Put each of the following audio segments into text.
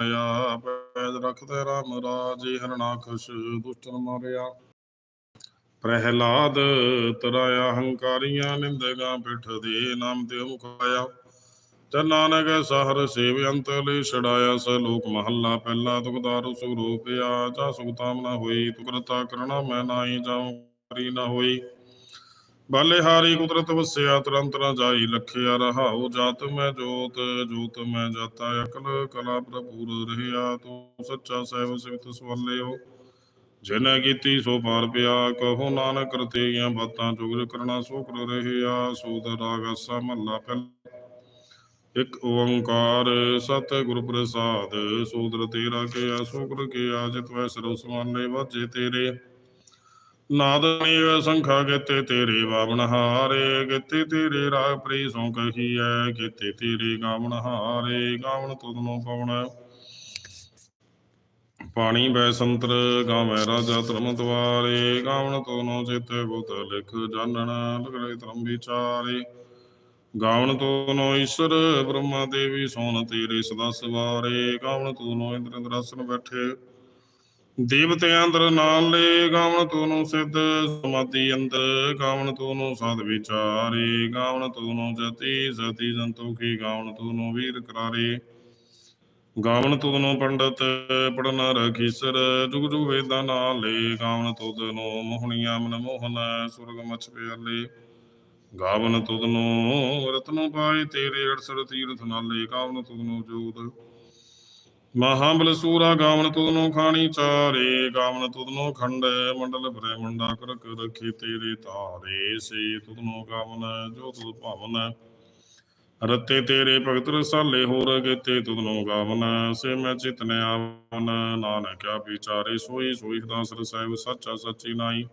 ਆਇਆ ਪੈਜ ਰਖਦੇ ਰਾਮ ਰਾਜੇ ਹਰਨਾਕਸ਼ ਦੁਸ਼ਟਨ ਮਾਰਿਆ। ਪ੍ਰਹਿਲਾਦ ਤਰਾਇਆ, ਹੰਕਾਰੀਆਂ ਨਿੰਦਗਾ ਪਿਠ ਦੇ ਨਾਮ ਤੇ ਮੁਖਾਇਆ ਤੇ ਨਾਨਕ ਸਹਰ ਸੇਵਯੰਤ ਲਈ ਛੜਾਇਆ ਸ ਲੋਕ ਮਹੱਲਾ ਪਹਿਲਾ ਤੁਕਦਾਰ ਸੁਰੂਪਿਆ। ਜਾ ਸੁਖਤਾਮ ਨਾ ਹੋਈ ਤੁਕਰਤਾ ਕਰਣਾ ਮੈਂ ਨਾਹੀ, ਜਾਉ ਕਰੀ ਨਾ ਹੋਈ। ਬਾਲੇਹਾਰੀ ਕੁਦਰਤ ਵਸਿਆ ਤੁਰੰਤ ਨਾ ਜਾਈ ਲਖਿਆ, ਰਹਾਉ ਜਾਤ ਮੈਂ ਜੋਤ ਜੋਤ ਮੈਂ ਜਾਤਾ, ਅਕਲ ਕਲਾ ਪ੍ਰਪੂਰ ਰਹਿਆ, ਤੂੰ ਸੱਚਾ ਸਹਿਬ ਸਿਵਤ ਸਵਾਲਿਓ। ਜਿਨ ਕੀਤੀ ਸੋ ਪਾਰ ਪਿਆ, ਕਹੋ ਨਾਨਕ ਕਰਤੇਆਂ ਬਾਤਾਂ ਚੁਗਲ ਕਰਨਾ ਸੋ ਕਰ ਰਹਿਆ ਸੂਦ ਰਾਗ ਅਸਾ ਮਹੱਲਾ ਪਹਿਲਾ। ਇੱਕ ਓੰਕਾਰ ਸਤ ਗੁਰ ਪ੍ਰਸਾਦ ਸੂਦਰ ਤੇਰਾ ਕਿਆ ਸੋਕਰ ਕੇ ਜਿਤ ਵੈ ਸਰਵ ਸਮਾਨੇ ਵਾਜੇ ਤੇਰੇ। ਨਾਦ ਸੰਖਾ ਗੇਤੇ ਤੇਰੇ ਬਾਵਨ ਹਾਰੇ ਗੇਤੇ ਤੇਰੇ ਰਾਗ ਪ੍ਰੀ ਸੋ ਕਹੀਐ ਗੇਤੇ ਤੇਰੇ ਗਾਵਨ ਹਾਰੇ ਗਾਵਨ ਤੁਧਨੋ ਪਵਨ ਪਾਣੀ ਬੈ ਸੰਤਰ, ਗਾਵੈ ਰਾਜਾ ਧਰਮ ਦਵਾਰੇ ਗਾਵਨ ਤੋਨੋ ਚੇਤੇ ਬੁਤ ਲਿਖ ਜਾਣਨ ਲਗੜੇ ਧਰਮ ਵਿਚਾਰੇ। ਗਾਵਨ ਤੋਨੋ ਈਸ਼ਰ, ਬ੍ਰਹਮਾ ਦੇਵੀ ਸੋਨ ਤੇਰੇ ਸਦਾ ਸਵਾਰੇ ਗਾਵਨ ਤੋਨੋ ਇੰਦਰ ਇੰਦਰਾਸਨ ਬੈਠੇ। ਦੇਵਤਿਆਂ ਅੰਦਰ ਨਾਲ ਲੈ ਗਾਵਨ ਤੋਨੋ ਸਿੱਧ, ਸਮਾਧੀ ਅੰਦਰ ਗਾਵਨ ਤੋਨੋ ਸਾਧ ਵਿਚਾਰੇ ਗਾਵਨ ਤੋਨੋ ਜਤੀ ਸਤੀ ਸੰਤੋਖੀ ਗਾਵਨ ਤੋਨੋ ਵੀਰ ਕਰਾਰੇ। ਗਾਵਨ ਤੁਧਨੋ ਪੰਡਤ ਪੜਨ ਰਖੀਸਰ, ਜੁਗ ਜੁਗ ਵੇਦਾਂ ਨਾਲ ਲੈ ਗਾਵਨ ਤੁਧਨੋ ਮੋਹਣੀਆਂ ਮਨ ਮੋਹਨ, ਸੁਰਗ ਮਛ ਪਿਆਲੇ। ਗਾਵਨ ਤੁਧਨੋ ਰਤਨੋ ਪਾਏ ਤੇਰੇ ਅੜਸੜ ਤੀਰਥ ਨਾਲੇ ਗਾਵਨ ਤੁਧਨੋ ਜੋਤ ਮਹਾਬਲ ਸੂਰਾ ਗਾਵਨ ਤੁਧਨੋ ਖਾਣੀ ਚਾਰੇ, ਗਾਵਨ ਤੁਧਨੋ ਖੰਡ, ਮੰਡਲ ਬ੍ਰਹਮੰਡਾ ਕਰਕ ਰਖੀ ਤੇਰੇ ਤਾਰੇ ਸੇ ਤੁਧਨੋ ਗਾਵਨ ਜੋ ਤੁਧ ਭਾਵਨ, ਰਤੇ ਤੇਰੇ ਭਗਤ ਰਸਾਲੇ ਹੋਰ ਗੇਤੇ ਤੁਧਨੋ ਗਾਵਨ। ਸੇ ਮੈਂ ਚਿਤਨ ਆਵਨ ਨਾਨਕਿਆ ਵਿਚਾਰੇ, ਸੋਈ ਸੋਈ ਦਾਸ ਸਾਹਿਬ ਸੱਚਾ ਸੱਚੀ ਨਾਈ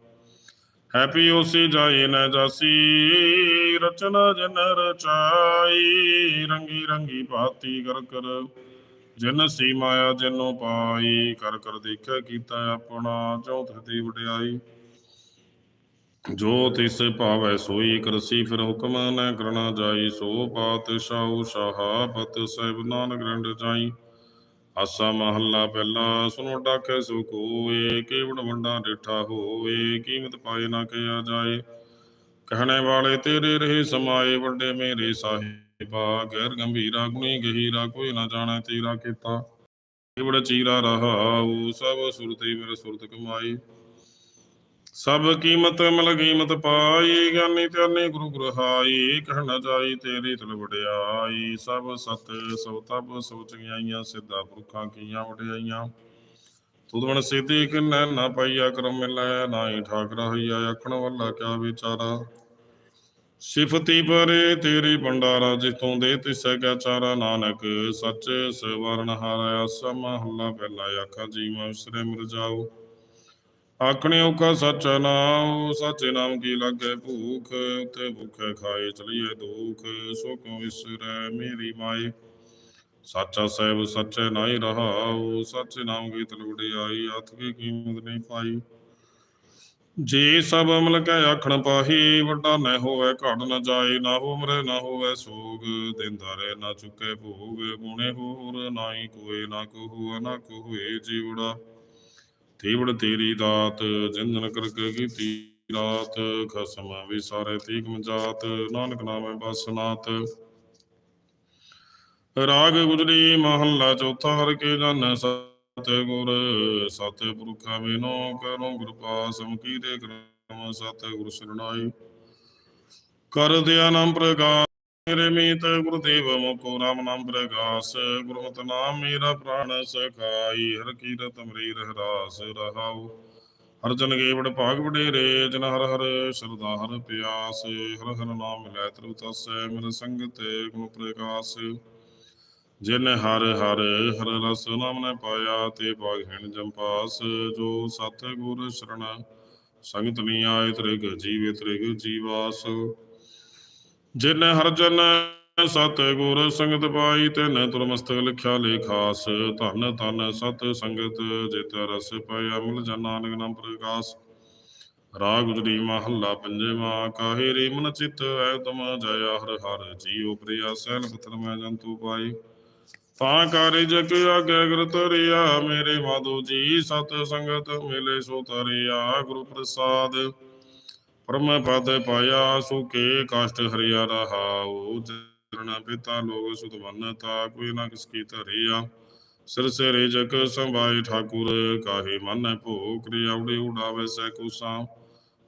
ਹੈਪੀ ਓਸੀ ਜਾਏ ਨ ਜਾਸੀ, ਰਚਨਾ ਜਨ ਰਚਾਈ, ਰੰਗੀ ਰੰਗੀ ਭਾਤੀ ਕਰ ਕਰ ਜਿਨ ਸੀ ਮਾਇਆ, ਜਿਨੋ ਪਾਈ, ਕਰ ਕਰ ਦੇਖਿਆ ਕੀਤਾ ਆਪਣਾ, ਚੌਥ ਦੀ ਵਡਿਆਈ। ਜੋ ਤਿਸ ਭਾਵੈ ਸੋਈ ਕਰਸੀ, ਫਿਰ ਹੁਕਮ ਨ ਕਰਨਾ ਜਾਈ। ਸੋ ਪਾਤਸ਼ਾਹ ਸ਼ਹਾਬਤ ਸਾਹਿਬ ਨਾਨਕ ਰੰਡ ਜਾਈ। ਆਸਾ ਮਹੱਲਾ ਪਹਿਲਾ ਸੁਨੋ ਡਾਕੇ ਸੋ ਕੋਏ ਕੇਵੜ ਵੰਡਾ ਡਿਠਾ ਹੋਏ ਕੀਮਤ ਪਾਏ ਨਾ ਕਿਆ ਜਾਏ। ਕਹਿਣੇ ਵਾਲੇ ਤੇਰੇ ਰਹੇ ਸਮਾਏ, ਵੱਡੇ ਮੇਰੇ ਸਾਹਿਬਾ ਗੈਰ ਗੰਭੀਰਾ, ਗੁਣੀ ਗਹੀਰਾ, ਕੋਈ ਨਾ ਜਾਣੈ ਤੇਰਾ ਕੀਤਾ। ਕੇਵੜ ਚੀਰਾ ਰਹਾਉ, ਸਭ ਸੁਰਤੀ ਮੇਰੇ ਸੁਰਤ ਕਮਾਈ। ਸਭ ਕੀਮਤ ਮਲ ਕੀਮਤ ਪਾਈ, ਗਿਆਨੀ ਧਿਆਨੀ ਗੁਰੂ ਗ੍ਰਹਾਈ ਕਹਿ ਜਾਈ ਤੇਰੀ ਤਲ ਵਡਿਆਈ। ਸਭ ਸਤ ਸਭ ਤਬ ਸੋਚ ਗਿਆਈਆਂ ਸਿੱਧਾ ਪੁਰਖਾਂ ਕੀਆਂ ਵਡਿਆਈਆਂ। ਤੁਧ ਬਣ ਸਿੱਧੀ ਕਿਨੈ ਨਾ ਪਾਈਆ ਕਰਮ ਮਿਲੈ ਨਾਹੀ ਠਾਕਰਾ ਹੋਈਆ ਆਖਣ ਵਾਲਾ ਕਿਆ ਵਿਚਾਰਾ। ਸਿਫਤੀ ਪਰੇ ਤੇਰੀ ਭੰਡਾਰਾ ਜਿਤੋਂ ਦੇ ਤਿਸੈ ਕਾ ਚਾਰਾ ਨਾਨਕ, ਸੱਚ ਸਵਰਨ ਹਾਰਿਆ ਸਮਹੱਲਾ ਪਹਿਲਾ ਆਖਾ ਜੀ ਮੈਂ ਮਿਲ ਜਾਓ। ਆਖਣਿਓ ਕਾ ਸੱਚ ਨਾਮ ਸੱਚੇ ਨਾਮ ਕੀ ਲਾਗੇ ਭੂਖ ਉਤੇ ਭੁਖੇ ਖਾਏ ਚਲੀਏ ਦੁਖ, ਸੁਖ ਕਿਉ ਵਿਸਰੈ ਮੇਰੀ ਮਾਈ ਸਾਚਾ ਸਾਹਿਬ, ਸੱਚੇ ਨਾਹੀ ਰਹਾਉ, ਸੱਚੇ ਨਾਮ ਕੀ ਤਲਵੜੀ ਆਈ ਹੱਥ ਕੀ ਕੀਮਤ ਨਹੀਂ ਪਾਈ। ਜੇ ਸਭ ਅਮਲ ਕੈ ਆਖਣ ਪਾਹੀ, ਵੱਡਾ ਨ ਹੋਵੇ ਘੜ ਨ ਜਾਏ ਨਾ ਉਮਰੇ ਨਾ ਹੋਵੇ ਸੋਗ, ਦਿੰਦਾ ਰਹਿ ਨਾ ਚੁੱਕੇ ਭੋਗ, ਗੁਣੇ ਹੋਰ ਨਾਹੀ ਕੋਏ ਨਾ ਕਹੂ ਨਾ ਕੋਏ ਜੀਵੜਾ। ਤੀਵੜ ਤੇਰੀ ਦਾਤ ਜਿੰਦਨ ਕਰਕੇ ਕੀਤੀ ਰਾਤ, ਖਸਮ ਵਿਸਾਰੇ ਤੀਕ ਮਜਾਤ, ਨਾਨਕ ਨਾਮੇ ਬਸਨਾਤ ਰਾਗ ਗੁਜਰੀ ਮਹੱਲਾ ਚੌਥਾ, ਹਰ ਕੇ ਜਨ ਸਤ ਗੁਰ ਸਤ ਪੁਰਖਾ ਬਿਨੋ ਕਰੋ ਕਿਰਪਾ ਸਮਕੀ ਦੇ ਕਰਮ ਸਤ ਸਰਣਾਈ ਕਰ ਦਿਆ ਨਾਮ ਪ੍ਰਗਾਸ ਮੇਰੇ ਗੁਰਦੇਵ ਮੁਕੋ ਰਾਮ ਨਾਮ ਪ੍ਰਗਾਸ। ਗੁਰਮਤਿ ਨਾਮ ਮੇਰਾ ਪ੍ਰਾਣ ਸਖਾਈ, ਹਰ ਕੀਰਤ ਮਰੀ ਰਹਿ ਰਹਾਉ। ਹਰ ਜਨ ਗੇਵੜ ਭਾਗ ਵਡੇਰੇ, ਜਨ ਹਰ ਹਰ ਸ਼ਰਦਾ ਹਰ ਪਿਆਸ। ਹਰ ਹਰ ਨਾਮ ਮਿਲੈ ਤ੍ਰਿਵ ਤਸੈ, ਮਿਲ ਸੰਗਤ ਗੁਰ ਪ੍ਰਕਾਸ਼ ਜਿਨ ਹਰ ਹਰ ਹਰ ਰਸ ਨਾਮ ਨੇ ਪਾਇਆ, ਤੇ ਭਾਗ ਜੰਪਾਸ ਜੋ ਸਤ ਗੁਰ ਸ਼ਰਣ, ਸੰਗਤ ਨੀ ਆਏ ਤ੍ਰਿਗ ਜੀਵੇ ਤ੍ਰਿਗ ਜੀਵਾਸ। ਜਿਨ ਹਰ ਜਨ ਸਤ ਗੁਰ ਸੰਗਤ ਪਾਈ, ਤਿਨ ਤੁਰ ਮਸਤਕ ਲਿਖਿਆ ਲੇਖਾਸ ਧਨ ਧਨ ਸਤ ਸੰਗਤ ਜਿਤ ਰਸ ਪਾਇਆ, ਮਿਲ ਜਨ ਨਾਨਕ ਨਾਮ ਪ੍ਰਕਾਸ਼। ਰਾਗ ਗੁਜਰੀ ਮਹੱਲਾ ਪੰਜਵਾ, ਕਾਹੇ ਰੇ ਮਨ ਚਿਤ ਐ ਤਮ ਜਇਆ, ਹਰ ਹਰ ਜੀਉ ਪ੍ਰਿਆ ਸੈਲ ਪਤਰ ਮੈਂ ਜੰਤੂ ਪਾਈ ਤਾਂ ਕਾਰਜ ਕੇ ਆਗੇ ਤਰਿਆ ਮੇਰੇ ਮਾਧੋ ਜੀ ਸਤ ਸੰਗਤ ਮਿਲੇ ਸੋ ਤਰਿਆ ਗੁਰੂ ਪ੍ਰਸਾਦ। ਪਰਮ ਪਦ ਪਾਇਆ ਸੁਕੇ ਕਾਸ਼ਟ ਹਰਿਆ ਰਹਾਉ। ਚਰਨ ਪਿਤਾ ਲੋਕ ਸੁਤ ਕੋਈ ਨਾ ਕਿਸ ਕੀ ਧਰਿਆ। ਸਿਰ ਸਿਰੇ ਜਗ ਸੰਭਾਈ ਠਾਕੁਰ, ਕਾਹੇ ਮਨ ਭੋ ਕ੍ਰਿਆ ਕਰਿਆਉੜੀ ਉਡਾਵੇ ਸੈ ਕੁਸਾ।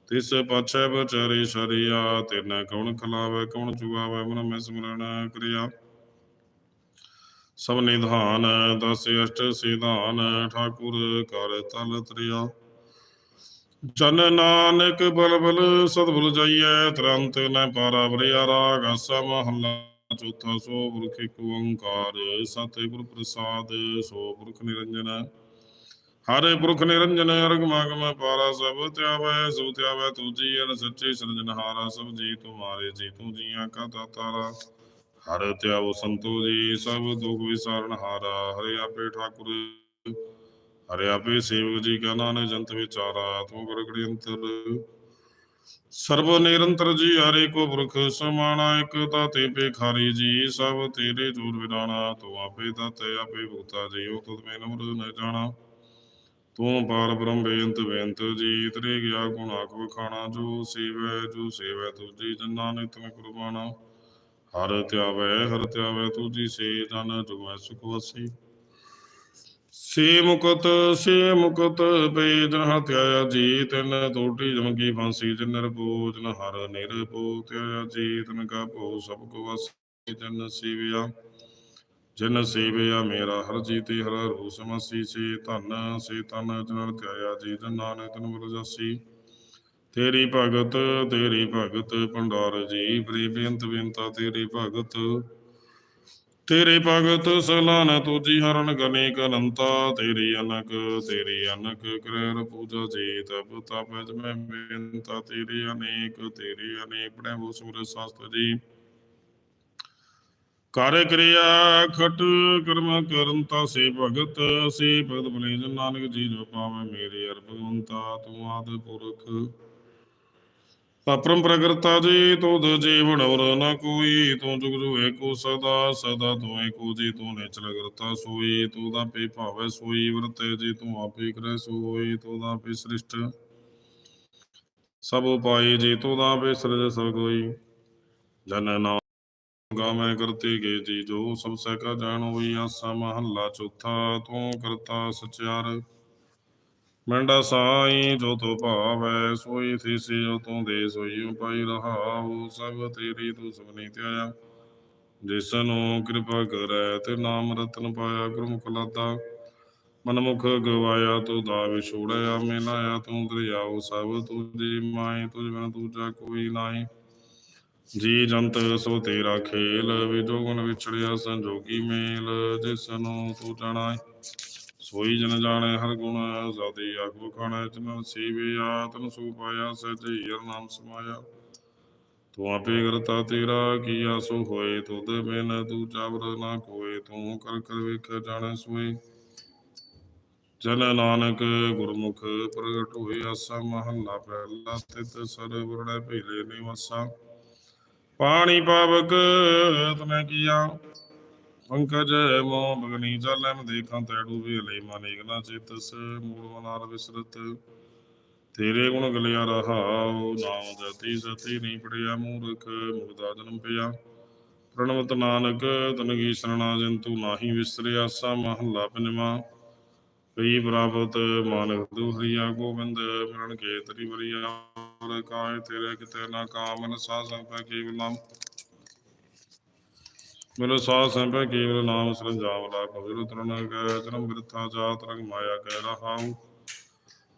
ਤਿਸ ਪਾਛੈ ਬਚਰੇ ਸ਼ਰਿਆ, ਤਿਨ ਕੌਣ ਖਲਾਵੇ, ਕੌਣ ਚੁਗਾਵੇ ਮਨ ਮੈਂ ਸਿਮਰਨ ਕਰਿਆ। ਸਭ ਨਿਧਾਨ, ਦਸ ਅਸ਼ਟ ਸਿਧਾਨ, ਠਾਕੁਰ ਕਰ ਤਲ ਤਰਿਆ। ਜਨ ਨਾਨਕ ਬਲ ਸਤਿਗੁਰ ਜਾਈਐ, ਤੁਰੰਤ ਨ ਪਾਰਾ ਬਰਿਆ ਰਾਗ ਆਸਾ ਮਹੱਲਾ ਚੌਥਾ ਸੋ ਪੁਰਖ ਏਕ ਓੰਕਾਰ ਸਤਿਗੁਰ ਪ੍ਰਸਾਦ, ਸੋ ਪੁਰਖ ਨਿਰੰਜਨ। ਹਰੇ ਪੁਰਖ ਨਿਰੰਜਨ ਅਰਗਮਾਗਮ ਪਾਰਾ ਸਭ ਧਿਆਵੈ ਸੋ ਧਿਆਵੈ ਤੁਜੀ ਅਨ ਸੱਚੇ ਸਿਰਜਨਹਾਰਾ ਸਭ ਜੀ ਤੁਮਾਰੇ ਜੀ ਤੂੰ ਜੀਆਂ ਕਾ ਤਾਰਾ ਹਰ ਧਿਆਵੋ ਸੰਤੋ ਜੀ, ਸਭ ਦੁਖ ਵਿਸਾਰਨ ਹਾਰਾ। ਹਰੇ ਆਪੇ ਠਾਕੁਰ ਹਰੇ ਆਪੇ ਸੇਵਕ ਜੀ ਕਾ ਨਾਨਕ ਜੰਤ ਵਿਚਾਰਾ। ਤੂੰ ਗੁਰ ਅੰਤਰ, ਸਰਬ ਨਿਰੰਤਰ ਜੀ, ਹਰੇ ਕੋ ਪੁਰਖ ਸਮਾਣਾ ਇਕ ਤਾਤੇ ਪੇਖਾਰੀ ਜੀ, ਸਭ ਤੇਰੇ ਜੋਰ ਵਿਰਾਣਾ। ਤੂੰ ਆਪੇ ਦਾਤੇ, ਆਪੇ ਭੁਗਤਾ ਜੀ ਉਹ ਤੁਧ ਮੈਂ ਨਮਰ ਨ ਜਾਣਾ। ਤੂੰ ਪਾਰ ਬ੍ਰਹਮ ਬੇਅੰਤ ਬੇਅੰਤ ਜੀ, ਤੇਰੇ ਗਿਆ ਗੁਣ ਆਖ ਵਖਾਣਾ। ਜੋ ਸੇਵੈ ਜੋ ਸੇਵੈ ਤੁਜੀ ਜਨਾ ਨਿਤ ਮੈਂ ਕੁਰਬਾਨਾ ਹਰ ਧਿਆਵੈ ਹਰ ਧਿਆਵੈ ਤੁਜੀ ਸੇ ਜਨ ਜੁਗੈ ਸੁਖ ਵਸੀ। ਸੇ ਮੁਕਤ ਸੇ ਮੁਕਤ ਪੇ ਹਤਿਆ ਜੀ, ਤਿਨ ਟੋਟੀ ਜਮ ਫਾਂਸੀ ਜਿਨ ਨਿਰਭਉ ਜਨ ਹਰ ਨਿਰਭਉ ਧਿਆ ਜੀ, ਤਿਨ ਕਾ ਭਉ ਸਭ ਕੋ ਵਸੀ, ਜਨ ਸੇਵਿਆ, ਜਿਨ ਸੇਵਿਆ ਮੇਰਾ ਹਰ ਜੀਤੇ, ਹਰ ਰੂ ਸੇ ਧਨ, ਸੇ ਤਨ ਜਨ ਧਿਆਇਆ ਜੀ, ਜਨ ਨਾਨਕ ਤਨ ਮਿਲ ਤੇਰੀ ਭਗਤ ਤੇਰੀ ਭਗਤ, ਭੰਡਾਰ ਜੀ ਬ੍ਰੀ ਬੇਅੰਤ ਬੇਅੰਤਾ ਤੇਰੀ ਭਗਤ। ਤੇਰੇ ਭਗਤ ਸਲਾਨ ਤੁਜੀ ਹਰਨ ਗਨੇਕ ਅਨੰਤਾ ਤੇਰੀ ਅਨਕ ਤੇਰੀ ਅਨਕ ਕਰਰ ਪੂਜਾ ਜੀ ਤਬ ਤਪ ਜਮੈ ਬੇਅੰਤਾ, ਤੇਰੇ ਅਨੇਕ ਤੇਰੇ ਅਨੇਕ ਪੜੈ ਬੋ ਸਾਸਤ ਜੀ। ਕਰ ਕਿਰਿਆ ਖਟ ਕਰਮ ਕਰੰਤਾ ਸੇ ਭਗਤ ਸੇ ਭਗਤ ਬਲੇ ਨਾਨਕ ਜੀ ਜੋ ਪਾਵੇ ਮੇਰੇ ਅਰ ਭਗਵੰਤਾ ਤੂੰ ਆਦ ਪੁਰਖ। ਅਪਰਮ ਪ੍ਰਗਰਤਾ ਜੀ, ਤੁਧ ਜੀਵਨ ਔਰ ਨ ਕੋਈ, ਤੂੰ ਜੁਗ ਜੁਗ ਏਕੋ ਸਦਾ ਸਦਾ ਤੂੰ ਏਕੋ ਜੀ ਤੂੰ ਨਿਚਲ ਕਰਤਾ ਸੋਈ ਤੂੰ ਦਾ ਪੇ ਭਾਵੇ ਸੋਈ, ਵਰਤੇ ਜੀ, ਤੂੰ ਆਪੇ ਕਰੈ ਸੋਈ ਤੂੰ ਦਾ ਪੇ ਸ੍ਰਿਸ਼ਟ। ਸਭ ਉਪਾਈ ਜੀ ਤੂੰ ਦਾ ਪੇ ਸਿਰਜ ਸਭ ਕੋਈ ਜਨ ਨਾਮ ਗਾਵੇਂ ਕਰਤੇ ਗੇ ਜੀ, ਜੋ ਸਭ ਸਹਿ ਕਾ ਜਾਣ ਹੋਈ ਆਸਾ ਮਹੱਲਾ ਚੌਥਾ, ਤੂੰ ਕਰਤਾ ਸਚਿਆਰ। ਮੰਡਾ ਸਾਈ ਜੋ ਤੋ ਭਾਵੈ, ਸੋਈ ਥੀਸੀ ਜੋ ਤੂੰ ਦੇ ਸੋਈ ਉਪਾਈ ਰਹਾਉ, ਸਭ ਤੇਰੀ ਤੂੰ ਸਭਨੀ ਧਿਆਇਆ। ਜਿਸ ਨੂੰ ਕਿਰਪਾ ਕਰੈ, ਤੇ ਨਾਮ ਰਤਨ ਪਾਇਆ ਗੁਰਮੁਖ ਲਾਦਾ ਮਨਮੁਖ ਗਵਾਇਆ, ਤੂੰ ਦਾ ਵਿਛੋੜਿਆ ਮਿਲਾਇਆ ਤੂੰ ਦਰਿਆਉ, ਸਭ ਤੁਝੀ ਮਾਈ, ਤੁਝ ਬਿਨ ਦੂਜਾ ਕੋਈ ਨਾਹੀ। ਜੀ ਜੰਤ ਸੋ ਤੇਰਾ ਖੇਲ ਵਿਜੋ ਵਿਛੜਿਆ ਸੰਜੋਗੀ ਮੇਲ ਜਿਸ ਨੂੰ ਤੂੰ ਜਾਣਾ ਸੋਈ ਜਨ ਜਾਣੈ, ਹਰ ਗੁਣ ਸਾਦੀ ਆਖੋ ਖਾਣਾ ਜਨ ਸੇਵਿਆ ਤਨ ਸੋ ਪਾਇਆ ਸਹਿਜੇ ਹਰ ਨਾਮ ਸਮਾਇਆ। ਤੂੰ ਆਪੇ ਕਰਤਾ ਤੇਰਾ ਕੀਆ ਸੋ ਹੋਏ, ਤੁਧ ਬਿਨ ਤੂੰ ਚਾਵਰ ਨਾ ਕੋਏ, ਤੂੰ ਕਰ ਕਰ ਵੇਖ ਜਾਣੈ ਸੋਏ। ਜਨ ਨਾਨਕ ਗੁਰਮੁਖ ਪ੍ਰਗਟ ਹੋਏ ਆਸਾ, ਮਹੱਲਾ ਪਹਿਲਾ ਤਿਤ ਸਰ ਵਰਣੈ ਭੇਲੇ ਨਿਵਾਸਾ। ਪਾਣੀ ਪਾਵਕ ਤਮੈ ਕੀਆ ਪੰਕਜ ਮੋ ਬਗਨੀ ਜਲਮ ਦੇਖਾਂ ਤੈੜੂ ਵੀ ਲਈ ਮਨ ਇਗਨਾ ਚਿਤਸ। ਮੂਲ ਮਨਾਰ ਤੇਰੇ ਗੁਣ ਗਲਿਆ ਰਹਾਉ ਨਾਮ ਜਤੀ ਸਤੀ ਨਹੀਂ ਪੜਿਆ ਮੂਰਖ ਮੁਗਦਾ ਜਨਮ ਪਿਆ। ਪ੍ਰਣਵਤ ਨਾਨਕ ਤਨਗੀ ਸਰਣਾ ਜੰਤੂ, ਨਾਹੀ ਵਿਸਰਿਆ ਸਾ ਮਹੱਲਾ ਪੰਜਵਾ ਪਈ ਪ੍ਰਾਪਤ ਮਾਨਕ ਦੂਹਰੀਆ ਗੋਬਿੰਦ ਮਿਲਣ ਕੇ ਤਰੀ ਵਰੀਆ। ਔਰ ਕਾਇ ਤੇਰੇ ਕਿਤੇ ਨਾ ਕਾਮਨ ਸਾ ਸੰਪੈ ਕੇਵਲ ਮਿਲੋ ਸਾਧ ਸੰਪੈ ਕੇਵਲ ਨਾਮ ਸਰੰਜਾਮ ਲਾ ਕਬਿਰ ਤਰਨ ਜਨਮ ਬਿਰਥਾ ਜਾਤ ਰੰਗ ਮਾਇਆ ਕਹਿ ਰਹਾਉ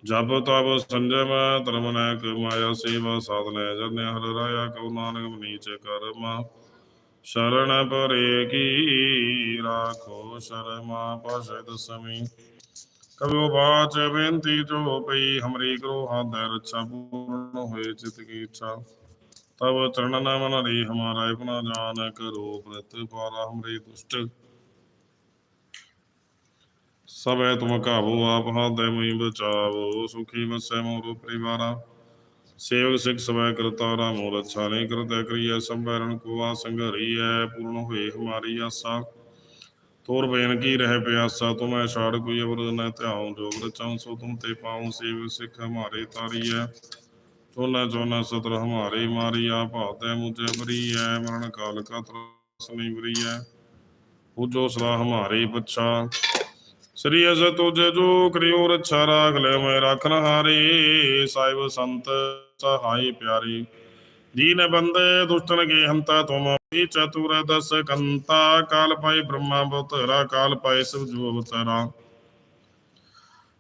ਜਪ ਤਪ ਸੰਜਮ ਧਰਮ ਨੈਕ ਮਾਇਆ, ਸੇਵਾ ਸਾਧਨੈ ਜਨ ਹਰ ਰਾਇਆ, ਕਉ ਨਾਨਕ ਨੀਚ ਕਰਮਾ। ਸ਼ਰਣ ਪਰੇ ਕੀ ਰਾਖੋ, ਸ਼ਰਮਾ ਪਾਸ਼ੈ ਦਸਮੀ ਕਬਿਓ ਬਾਚ ਬੇਨਤੀ ਜੋ ਪਈ, ਹਮਰੀ ਕਰੋ ਹਾਦੈ ਰੱਛਾ ਪੂਰਨ ਹੋਏ ਚਿਤ ਕੀ ਇੱਛਾ। ਤਬ ਚਰਨ ਮਨ ਰੀ ਹਮਾਰਾ ਆਪਣਾ ਜਾਨ ਕਰੋ ਪ੍ਰਤ ਪਾਰਾ ਹਮਰੇ ਦੁਸ਼ਟ। ਸਭੈ ਤੁਮ ਕਾਬੂ ਆਪ ਹਾਦੈ ਮਈ ਬਚਾਵੋ, ਸੁਖੀ ਵਸੈ ਮੋਰ ਪਰਿਵਾਰਾ। ਸੇਵਕ ਸਿਖ ਸਵੈ ਕਰਤਾਰਾ ਮੋਰ ਅੱਛਾ ਨਹੀਂ ਕਰਦਾ ਕਰੀਐ ਸੰਭਰਨ ਕੋ ਆ ਸੰਘਰੀਐ, ਪੂਰਨ ਹੋਏ ਹਮਾਰੀ ਆਸਾ। ਤੋਰ ਬੇਨ ਕੀ ਰਹਿ ਪਿਆਸਾ, ਤੁਮੈ ਛਾੜ ਕੋਈ ਅਵਰ ਨ ਧਿਆਉ, ਜੋ ਰਚਾਉ ਸੋ ਤੁਮ ਤੇ ਪਾਉ ਸੇਵ ਸਿੱਖ ਹਮਾਰੇ ਤਾਰੀਐ। ਚੋਨਾ ਚੋਨਾ ਸਤਰ ਹਮਾਰੇ ਮਾਰੀਆ ਭਾਤੈ ਮੁਝੇ ਬਰੀਐ ਮਰਨ ਕਾਲ ਕਾ ਤਰਸ ਨਹੀਂ ਬਰੀਐ ਪੂਜੋ ਸਦਾ ਹਮਾਰੇ ਪਛਾ ਸ੍ਰੀ ਅਸ ਤੁਜ ਜੋ ਕਰਿਓ ਰੱਛਾ ਰਾਖ ਲੈ ਮੈਂ ਰੱਖਨ ਹਾਰੇ। ਸਾਹਿਬ ਸੰਤ ਸਹਾਈ ਪਿਆਰੇ। ਦੀਨ ਬੰਦੇ ਦੁਸ਼ਟਨ ਕੇ ਹੰਤਾ ਤੁਮ ਹੀ ਚਤੁਰ ਦਸ ਕੰਤਾ ਕਾਲ ਪਾਈ ਬ੍ਰਹਮਾ ਬੁਤਰਾ ਕਾਲ ਪਾਈ ਸਭ ਜੋ ਅਵਤਾਰਾ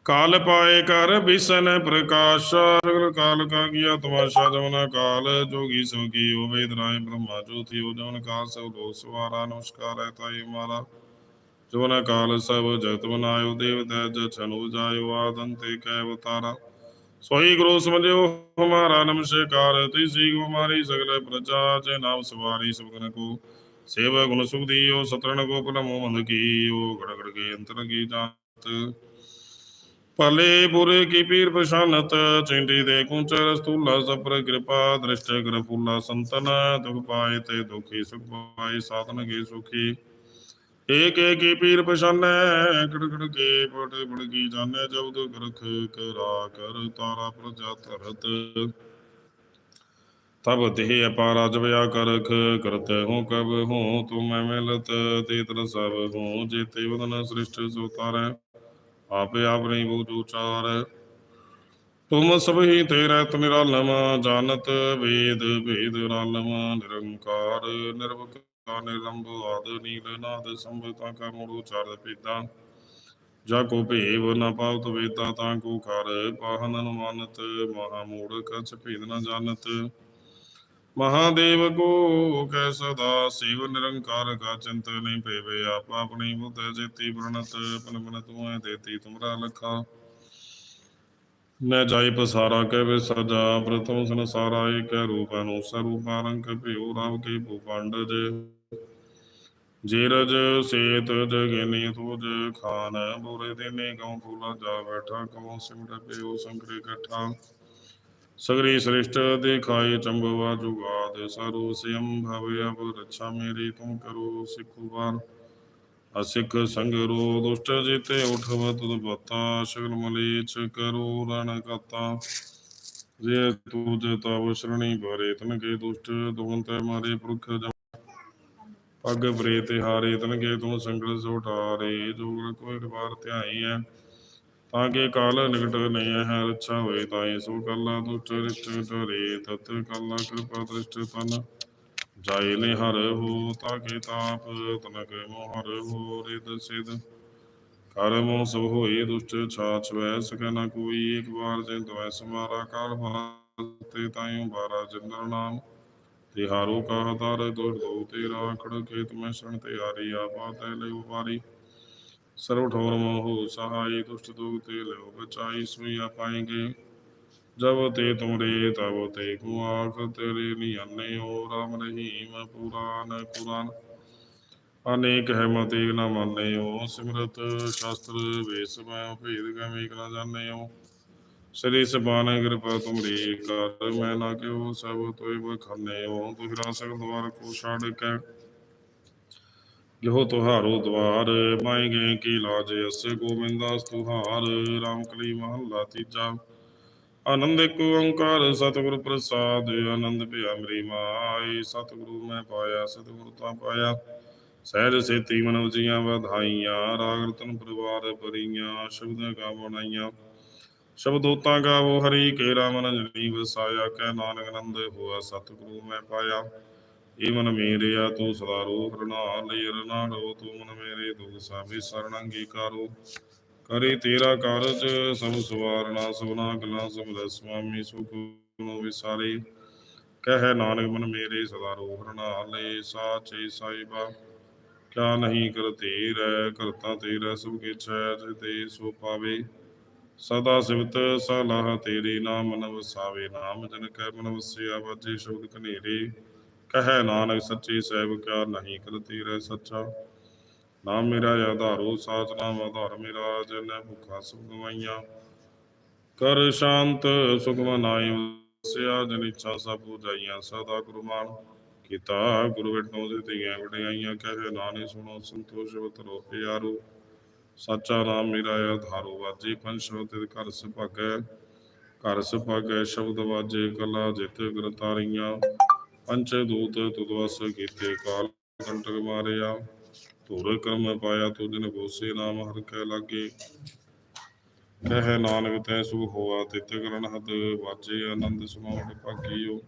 ਕਾਲ ਪਾਏ ਕਰ ਬਿਸਨ ਪ੍ਰਕਾਸ਼, ਸਗਲ ਕਾਲ ਕਾ ਗਿਆ ਤਮਾਸ਼ਾ ਜਮਨਾ ਕਾਲ, ਜੋਗੀ ਸੋ ਕੀਓ ਵੇਦ ਰਾਏ ਬ੍ਰਹਮਾ ਜੋਤੀ ਹੋ ਕਾਲ ਸਭ ਲੋ ਸਵਾਰਾ, ਨਮਸਕਾਰ ਹੈ ਤਾਈ ਮਾਰਾ। ਜਵਨ ਕਾਲ ਸਭ ਜਗਤ ਬਨਾਇਓ ਦੇਵ ਤੈਜ ਛਨੂ ਜਾਇਓ ਆਦੰਤੇ ਕੈ ਅਵਤਾਰਾ ਸੋਈ ਗੁਰੂ ਸਮਝਿਓ, ਹਮਾਰਾ ਨਮਸਕਾਰ, ਤਿਸੀ ਕੋ ਹਮਾਰੀ ਸਗਲ ਪ੍ਰਜਾ ਜੇ ਨਾਮ ਸਵਾਰੀ ਸਬਗਨ ਕੋ। ਸੇਵਾ ਗੁਣ ਸੁਖ ਦੀਓ ਸਤਰਨ ਕੋ ਪਲਮੋ ਮੰਦ ਕੀਓ ਗੜ ਕੇ ਅੰਤਰ ਕੀ ਜਾਤ। ਭਲੇ ਬੁਰੇ ਕੀ ਪੀਰ ਪਛਾਨਤ ਚਿੰਟੀ ਦੇ ਕੁੰਚਰ ਸਤੂਲਾ ਸਪਰ ਕਿਰਪਾ, ਦ੍ਰਿਸ਼ਟ ਕਰ ਫੂਲਾ ਸੰਤਨ, ਦੁਖ ਪਾਏ ਤੇ ਦੁਖੀ ਸੁਖ ਪਾਏ, ਸਾਧਨ ਕੇ ਸੁਖੀ। ਏਕ ਏਕ ਕੀ ਪੀਰ ਪਛਾਨੈ ਕੜ ਕੜ ਕੇ ਪਟ ਬੜ ਕੀ ਜਾਣੈ ਜਬਦ ਕਰਖ ਕਰਾ ਕਰ ਤਾਰਾ ਪ੍ਰਜਾ ਧਰਤ। ਤਬ ਦੇਹ ਅਪਾਰਾ ਜਵਿਆ ਕਰਖ, ਕਰਤ ਹੂੰ ਕਬ ਹੂੰ ਤੁਮ ਮੈਂ ਮਿਲਤ ਤੇ ਤਰ ਸਭ ਹੂੰ ਜੇਤੇ ਵਦਨ ਸ੍ਰਿਸ਼ਟ ਸੋ ਤਾਰੈ। ਆਪੇ ਆਪਣੀ ਬੂਝ ਉਚਾਰ। ਤੁਮ ਸਭ ਤੇਰਾ ਨਿਰਾਲਮ ਜਾਣਤ ਵੇਦ, ਭੇਦ ਰਾਲਮ, ਨਿਰੰਕਾਰ, ਨਿਰਵਕਾਰ ਨਿਰਲੰਭ ਆਦ, ਨੀਲ ਨਾਦ ਸੰਭਤਾ ਕਾ ਮੂੜ ਉਚਾਰ ਪੀਤਾ ਜਾ ਕੋ ਭੇਵ ਨ ਪਾਵਤ ਵੇਤਾ ਤਾਂ ਕੋ ਕਰ, ਪਾਹਨ ਅਨੁਮਾਨਤ, ਮਹਾ ਮੂੜ ਕਛ ਭੇਦ ਨ ਜਾਣਤ। ਮਹਾਦੇਵ ਕੋ ਕੈ ਸਦਾ, ਸਿਵ ਨਿਰੰਕਾਰ ਕਾ ਚਿੰਤ ਨਹੀਂ ਪੇਵੇ। ਆਪ ਆਪਣੀ ਬੁੱਧ ਜੇਤੀ ਪ੍ਰਣਤ ਪਨ ਮਨ ਤੂੰ ਦੇਤੀ ਤੁਮਰਾ ਲਖਾ। ਨ ਜਾਈ ਪਸਾਰਾ ਕੈ ਸਜਾ, ਪ੍ਰਥਮ ਸੰਸਾਰਾ ਏਕ ਰੂਪ ਅਨੁ ਸਰੂਪ ਰੰਗ ਭਿਉ ਰਾਵ ਕੇ ਭੂਪੰਡ ਜੇ ਜੇ। ਰਜ ਸੇਤ ਜਗਨੀ ਤੁਜ ਖਾਨ, ਬੁਰੇ ਦਿਨੇ ਗਉ ਫੂਲਾ ਜਾ ਬੈਠਾ ਕਉ ਸਿਮਟ ਪਿਓ ਸੰਕਰੇ ਇਕੱਠਾ। ਸਗਰੀ ਸ੍ਰਿਸ਼ਟ ਦਿਖਾਏ ਚੰਬਵਾ ਜੁਗਾਦ, ਸਰੋ ਸਿਮ ਭਵ ਅਬ ਰੱਛਾ ਮੇਰੀ ਤੁਮ ਕਰੋ ਸਿੱਖੁਵਾਰ ਅਸਿੱਖ ਸੰਗਰੋ ਦੁਸ਼ਟ ਜਿਤੇ ਉਠਵ ਤੁਧ ਬਤਾ ਸ਼ਗਲ ਮਲੇਚ ਕਰੋ ਰਣ ਕਤਾ ਜੇ ਤੁਜ ਤਵ ਸ਼ਰਣੀ ਭਰੇ ਤਨ ਕੇ ਦੁਸ਼ਟ ਦੁਹੰਤ ਮਾਰੇ ਪੁਰਖ ਪੱਗ ਬਰੇ ਤੇ ਹਾਰੇ ਤਨ ਕੇ ਤੂੰ ਸੰਗਲ ਸੋਟਾਰੇ ਜੋਗ ਕੋਈ ਵਾਰ ਧਿਆਈ ਹੈ ਤਾਂ ਕਿ ਕਾਲ ਨਿਕਟ ਨਹੀਂ ਹੈ ਰੱਛਾ ਹੋਏ ਤਾਏ, ਸੋ ਕਲਾ ਦੁਸ਼ਟ ਰਿਸ਼ਟ ਟਰੇ ਤਤ ਕੱਲਾ ਕਿਰਪਾ ਦ੍ਰਿਸ਼ਟ ਤਨ। ਜਾਏ ਨੇ ਹਰ ਹੋ ਤਾਂ ਕਿ ਤਾਪ ਤਨਕ ਮੋਹਰ ਹੋ ਰਿਦ ਸਿਦ ਕਰਮ ਸਭ ਹੋਏ ਦੁਸ਼ਟ ਛਾਛ ਵੈ ਸਕੈ ਨ ਕੋਈ ਇੱਕ ਵਾਰ ਜਿੰਦ ਵੈ ਸਮਾਰਾ ਕਾਲ ਤੇ ਤਾਈਓ ਬਾਰਾ ਜਿੰਦਰ ਨਾਮ। ਤਿਹਾਰੋ ਕਾ ਹਤਾਰ ਦੁਰ ਦੋ ਤੇਰਾ, ਖੜ ਖੇਤ ਮੈਂ ਸ਼ਣ ਤੇ ਆਰੀ ਆਪਾ ਤੈ ਲੈ ਉਪਾਰੀ ਸਰਵ ਠੋਰ ਮੋਹ ਸਹਾਈ ਦੁਸ਼ਟ ਦੁਖ ਤੇ ਲਿਓ ਬਚਾਈ, ਸੁਈਆ ਪਾਏਂਗੇ। ਜਬ ਤੇ ਤੁਮਰੇ ਤਬ ਤੇ ਕੋ ਆਖ ਤੇਰੇ ਨਿਆਨੇ ਹੋ, ਰਾਮ ਰਹੀਮ, ਪੁਰਾਨ ਕੁਰਾਨ ਅਨੇਕ ਹੈ ਮਤੇ ਨ ਮੰਨੇ ਹੋ, ਸਿਮਰਤ ਸ਼ਾਸਤਰ ਵੇਸ ਮੈਂ ਭੇਦ ਗਵੇਂ ਕ ਨ ਜਾਣੇ ਹੋ? ਸ੍ਰੀ ਸਬਾਨ ਕਿਰਪਾ ਤੁਮਰੀ ਕਰ, ਮੈਂ ਨਾ ਕਿਉ ਸਭ ਤੋਇ ਬਖਾਨੇ ਹੋ? ਤੁਹਰਾ ਸਗਲ ਕੋ ਛਾੜ ਕੇ ਜੋ ਤੁਹਾਰੋ ਦਵਾਰ ਮਾਈ ਗਏ ਕੀ ਲਾਜ, ਅਸ ਗੋਬਿੰਦਾਸ ਤੁਹਾਰ ਰਾਮ ਕਲੀ ਮਹੱਲਾ ਤੀਜਾ। ਆਨੰਦ ਇੱਕ ਓੰਕਾਰ, ਸਤਿਗੁਰ ਪ੍ਰਸਾਦ, ਆਨੰਦ ਭਿਆ ਮੇਰੀ ਮਾਈ। ਸਤਿਗੁਰੂ ਮੈਂ ਪਾਇਆ, ਸਤਿਗੁਰੂ ਤਾਂ ਪਾਇਆ। ਸਹਿਜ ਸੇਤੀ ਮਨ ਉਜੀਆਂ ਵਧਾਈਆਂ, ਰਾਗ ਰਤਨ ਪਰਿਵਾਰ ਪਰੀਆਂ ਸ਼ਬਦਾਂ ਕਾ ਬਣਾਈਆਂ ਸ਼ਬਦੋਤਾਂ ਗਾਵੋ ਹਰੀ ਕੇ ਰਾਮ ਨਜਨੀ ਵਸਾਇਆ ਕਹਿ ਨਾਨਕ ਨੰਦ ਹੋਆ, ਸਤਿਗੁਰੂ ਮੈਂ ਪਾਇਆ। ਏ ਮਨ ਮੇਰਿਆ ਤੂੰ ਸਦਾ ਰੂਪ ਰਣਾ ਲਈ ਰਨਾ ਰੋ ਤੂੰ ਮਨ ਮੇਰੇ ਦੁਖ ਸਾਬੇ ਸਰਣ ਅੰਗੀਕਾਰੋ। ਕਰੇ ਤੇਰਾ ਕਾਰਜ ਸਭ ਸਵਾਰਨਾ ਸਭਨਾ ਗਲਾ ਸਬਦ ਸੁਆਮੀ ਸੁਖ ਨੂੰ ਵਿਸਾਰੇ। ਕਹੈ ਨਾਨਕ ਮਨ ਮੇਰੇ ਸਦਾ ਰੂਪ ਰਣਾ ਲਈ ਸਾਚੇ ਸਾਈਬਾ ਕਿਆ ਨਹੀਂ ਕਰਤੇ ਰਹਿ ਕਰਤਾ ਤੇਰਾ ਸਭ ਕਿਛੈ ਤੇ ਸੋ ਪਾਵੇ। ਸਦਾ ਸਿਵਤ ਸਲਾਹ ਤੇਰੀ ਨਾਮ ਮਨ ਨਾਮ ਜਨ ਕੈ ਮਨ ਵਸਿਆ, ਵਾਜੇ ਸ਼ਬਦ ਕਨੇਰੇ ਕਹੈ ਨਾਨਕ ਸੱਚੀ ਸਹਿਬ ਕਿਆ ਨਹੀਂ ਕਰਤੀ ਰਹਿ ਸੱਚਾ। ਨਾਮ ਮੇਰਾ ਆਧਾਰੋ, ਸਾਚ ਨਾਮ ਆਧਾਰ ਮੇਰਾ, ਜਨ ਭੁਖਾ ਸੁਖ ਕਰ ਸ਼ਾਂਤ ਸੁਖ ਮਨਾਈ ਜਨ ਇੱਛਾ ਸਭ ਪੂਜਾਈਆਂ ਸਦਾ ਗੁਰਮਾਨ ਕੀਤਾ, ਗੁਰੂ ਵਿਟਨੋ ਦੇ ਧੀਆਂ ਵਡਿਆਈਆਂ। ਕਹੇ ਨਾਨੇ ਸੁਣੋ ਸੰਤੋਸ਼ ਵਤਰੋ ਪਿਆਰੋ। ਸਾਚਾ ਨਾਮ ਮੇਰਾ ਆਧਾਰੋ, ਵਾਜੇ ਪੰਛੋ ਤੇ ਘਰ ਸੁਭਾਗੈ। ਘਰ ਸੁਭਾਗੈ, ਸ਼ਬਦ ਵਾਜੇ, ਕਲਾ ਜਿਤ ਗ੍ਰਤਾਰੀਆਂ ਪੰਚ ਦੂਤ ਤੁਦ ਵਸ ਕੀਤੇ ਕਾਲ ਕੰਟਕ ਮਾਰਿਆ। ਧੂਰ ਕਰਮ ਪਾਇਆ ਤੁਜਨ ਗੋਸੇ ਨਾਮ ਹਰ ਕੈ ਲਾਗੇ। ਕਹੈ ਨਾਨਕ ਤੈ ਸੁਖ ਹੋਆ ਤਿਤ ਕਰਨ ਹਦ ਵਾਜੇ ਆਨੰਦ ਸੁਣਾਉ ਭਾਗੀਓ।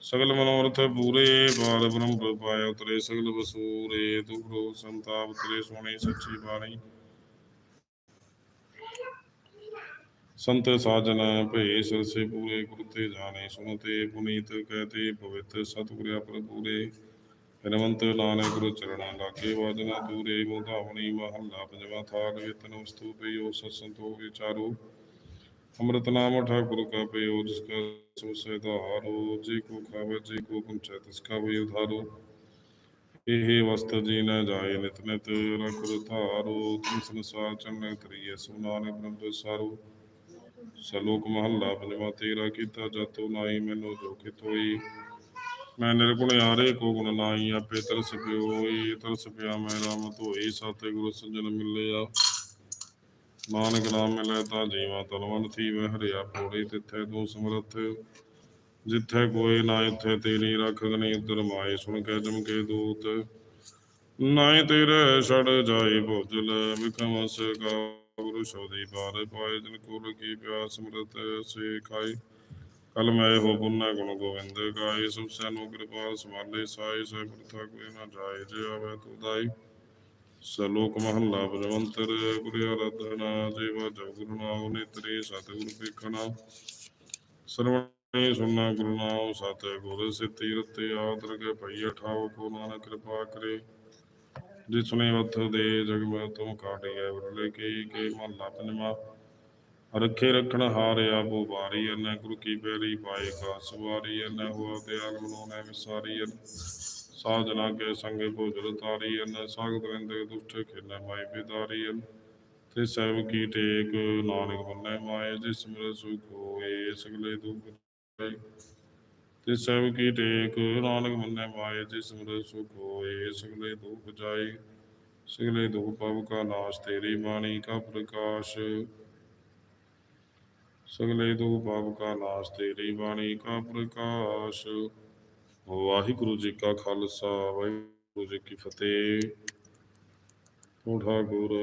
ਸਗਲ ਮਨੋਰਥ ਪੂਰੇ ਬਾਲ ਬ੍ਰਹਮ ਪਾਇਆ ਉਤਰੇ ਸਗਲ ਵਸੂਰੇ ਦੁਖਰੋ ਸੰਤਾਪ ਤੇਰੇ ਸੋਹਣੀ ਸੱਚੀ ਬਾਣੀ। ਸੰਤ ਸਾਜਨ ਭੇ ਸਿਰਸੇ ਪੂਰੇ ਗੁਰ ਤੇ ਜਾਣੇ ਸੁਨਤੇ ਪੁਨੀਤ ਕਹਤੇ ਪਵਿੱਤ ਸਤਿਗੁਰਿਆ ਪ੍ਰਭੂਰੇ। ਹਰਮੰਤ ਨਾਨਕ ਗੁਰੂ ਚਰਣਾ ਲਾਗੇ, ਵਾਜਨਾ ਦੂਰੇ ਮੋਧਾਵਣੀ ਮਹੱਲਾ ਪੰਜਵਾ ਥਾਲ ਵੇਤਨ ਵਸਤੂ ਪਈਓ ਸਤਸੰਤੋ ਵਿਚਾਰੋ ਅੰਮ੍ਰਿਤ ਨਾਮ ਠਾਕੁਰ ਕਾ ਪਈਓ ਜਿਸ ਕਾ ਸੁਸੇ ਧਾਰੋ, ਜੇ ਕੋ ਖਾਵੇ, ਜੇ ਕੋ ਕੁੰਚੈ ਤਿਸ ਕਾ ਵੀ ਉਧਾਰੋ। ਇਹ ਵਸਤ ਜੀ ਨ ਜਾਏ ਨਿਤ ਨਿਤ ਰਖੁ ਧਾਰੋ, ਤੁਮ ਸੰਸਾਰ ਚੰਨ ਤਰੀਏ ਸੋ ਬ੍ਰਹਮ ਵਿਸਾਰੋ ਸਲੋਕ ਮਹੱਲਾ ਪੰਜਵਾ ਤੇਰਾ ਕੀਤਾ ਜਾਤੋ ਨਾਈ ਮੈਨੂੰ ਜੋ ਕਿਤ ਮੈਂ ਨਿਰਗੁਣ ਹਾਰੇ ਕੋ ਗੁਣ ਨਾਈ ਆਪੇ ਤਰਸ ਪਿਓਈ, ਤਰਸ ਪਿਆ ਮੈਂ ਰਾਮ ਧੋਈ ਸਾਤੇ ਗੁਰੂ ਸੱਜਣ ਮਿਲਿਆ। ਨਾਨਕ ਨਾਮ ਮਿਲੇ ਤਾਂ ਜੀਵਾ ਤਲਵੰਤ ਥੀ ਵਹਿ ਹਰਿਆ ਪੋੜੀ ਤਿੱਥੇ ਤੂੰ ਸਮਰਥ। ਜਿੱਥੇ ਕੋਈ ਨਾ ਇੱਥੇ ਤੇਰੀ ਰੱਖ ਗਨੀ ਉਦਰ ਮਾਏ ਸੁਣ ਕੇ ਜਮਕੇ ਦੂਤ। ਨਾਏ ਤੇਰੇ ਛੜ ਜਾਏ ਭੋਜਲ ਵਿਕਮ ਸਗਾ ਗੁਰੂ ਸ਼ਬਦੀ ਬਾਰ ਪਾਏ ਜਨ ਕੁਲ ਕੀ ਪਿਆਸ ਸਮਰਤ ਸੇ ਖਾਈ। ਕਲ ਮੈਂ ਹੋ ਪੁੰਨਾ ਗੁਣ ਗੋਬਿੰਦ ਗਾਏ। ਸੁਖ ਸੈਨੋ ਕਿਰਪਾ ਸਮਾਲੇ ਸਾਈ ਸੈ ਪ੍ਰਥਾ ਕੋਈ ਨਾ ਜਾਏ, ਜੇ ਆਵੇ ਤੂ ਦਾਈ। ਸਲੋਕ ਮਹੱਲਾ ਬਜਵੰਤਰ ਗੁਰੂ ਆਰਾਧਨਾ ਜੀਵਾ ਜਗ ਨਾਮ ਨੇਤਰੇ ਸਤਿਗੁਰ ਵੇਖਣਾ ਸਰਵਣੇ ਸੁਨਣਾ ਗੁਰੂ ਨਾਮ ਸਤਿ ਗੁਰ ਸਿੱਤੀ ਰਤੇ ਆਦਰ ਕੇ ਭਈ ਠਾਉ ਕੋ ਨਾਨਕ ਕਿਰਪਾ ਕਰੇ। ਜਿਸ ਨੇ ਵਥ ਦੇ ਜਗ ਮੈਂ ਤੁਮ ਕਾਟਿਐ ਵਰਲੇ ਕੀ ਕੇ ਮਹੱਲਾ ਪੰਜਵਾ। ਰੱਖੇ ਰੱਖਣ ਹਾਰਿਆ ਬੋ ਬਾਰੀ ਅਨੈ ਗੁਰੂ ਕੀ ਬੇਰੀ ਪਾਏ ਕਾ ਸਵਾਰੀ ਅਨੈ ਹੋਆ ਦਿਆਲ ਮਨੋਨੈ ਵਿਸਾਰੀ ਅਨੈ ਸਾਜਨਾ ਕੇ ਸੰਗੇ ਭੋਜਨ ਤਾਰੀ ਅਨੈ ਸਾਗਤ ਰਹਿੰਦੇ ਦੁਸ਼ਟ ਖੇਲੇ ਮਾਈ ਬਿਦਾਰੀ ਅਨੈ ਤੇ ਸਹਿਬ ਕੀ ਟੇਕ ਨਾਨਕ ਬੰਨੇ ਮਾਏ, ਜਿਸ ਮਿਲ ਸੁਖ ਹੋਏ ਸਗਲੇ ਦੁਖ ਤੇ ਸਹਿਬ ਕੀ ਟੇਕ, ਨਾਨਕ ਬੰਨੇ ਮਾਏ ਜਿਸ ਮਿਲ ਸੁਖ ਹੋਏ ਸਗਲੇ ਦੁਖ ਜਾਏ ਸਗਲੇ ਦੁਖ ਪਵ ਕਾ ਨਾਸ਼ ਤੇਰੀ ਬਾਣੀ, ਕਾ ਪ੍ਰਕਾਸ਼। ਸਗਲੇ ਦੁਖ ਪਾਪ ਕਾ ਨਾਸ਼ ਤੇਰੀ ਬਾਣੀ, ਕਾ ਪ੍ਰਕਾਸ਼। ਵਾਹਿਗੁਰੂ ਜੀ ਕਾ ਖਾਲਸਾ, ਵਾਹਿਗੁਰੂ ਜੀ ਕੀ ਫਤਿਹ। ਤੂੰ ਠਾਕੁਰ